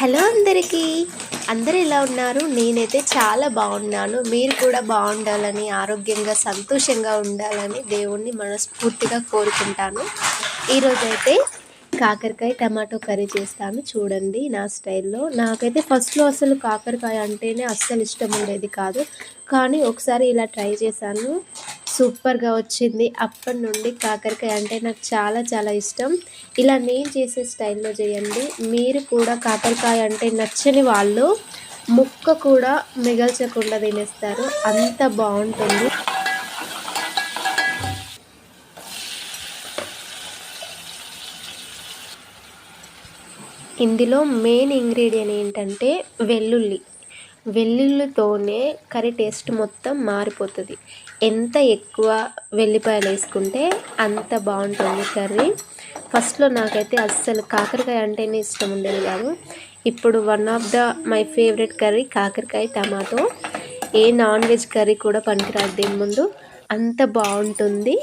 Hello అందరికీ. అందరు ఎలా ఉన్నారు? నేనైతే చాలా బాగున్నాను. మీరు కూడా బాగుండాలని ఆరోగ్యంగా సంతోషంగా ఉండాలని దేవుణ్ణి మనస్ఫూర్తిగా కోరుకుంటాను. ఈరోజైతే కాకరకాయ టమాటో కర్రీ చేస్తాను. చూడండి నా స్టైల్లో. నాకైతే ఫస్ట్లో అసలు కాకరకాయ అంటేనే అస్సలు ఇష్టం ఉండేది కాదు. కానీ ఒకసారి ఇలా ట్రై చేశాను. సూపర్గా వచ్చింది. అప్పటి నుండి కాకరకాయ అంటే నాకు చాలా చాలా ఇష్టం. ఇలా నేను చేసే స్టైల్లో చేయండి. మీరు కూడా కాకరకాయ అంటే నచ్చని వాళ్ళు ముక్క కూడా మిగల్చకుండా తినేస్తారు. అంత బాగుంటుంది. ఇందులో మెయిన్ ఇంగ్రీడియంట్ ఏంటంటే వెల్లుల్లి. వెల్లుల్లితోనే కర్రీ టేస్ట్ మొత్తం మారిపోతుంది. ఎంత ఎక్కువ వెల్లిపాయలు వేసుకుంటే అంత బాగుంటుంది కర్రీ. ఫస్ట్లో నాకైతే అస్సలు కాకరకాయ అంటేనే ఇష్టం ఉండేది కాదు. ఇప్పుడు one of the my favourite curry కాకరకాయ టమాటో. ఏ నాన్ వెజ్ కర్రీ కూడా పనికిరాదు దీని ముందు. అంత బాగుంటుంది.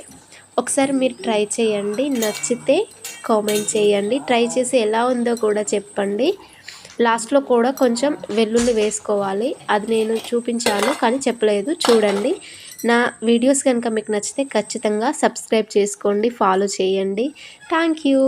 ఒకసారి మీరు ట్రై చేయండి. నచ్చితే కామెంట్ చేయండి. ట్రై చేసి ఎలా ఉందో కూడా చెప్పండి. లాస్ట్లో కూడా కొంచెం వెల్లుల్లి వేసుకోవాలి. అది నేను చూపించాను కానీ చెప్పలేదు. చూడండి. నా వీడియోస్ కనుక మీకు నచ్చితే ఖచ్చితంగా సబ్స్క్రైబ్ చేసుకోండి ఫాలో చేయండి. Thank you.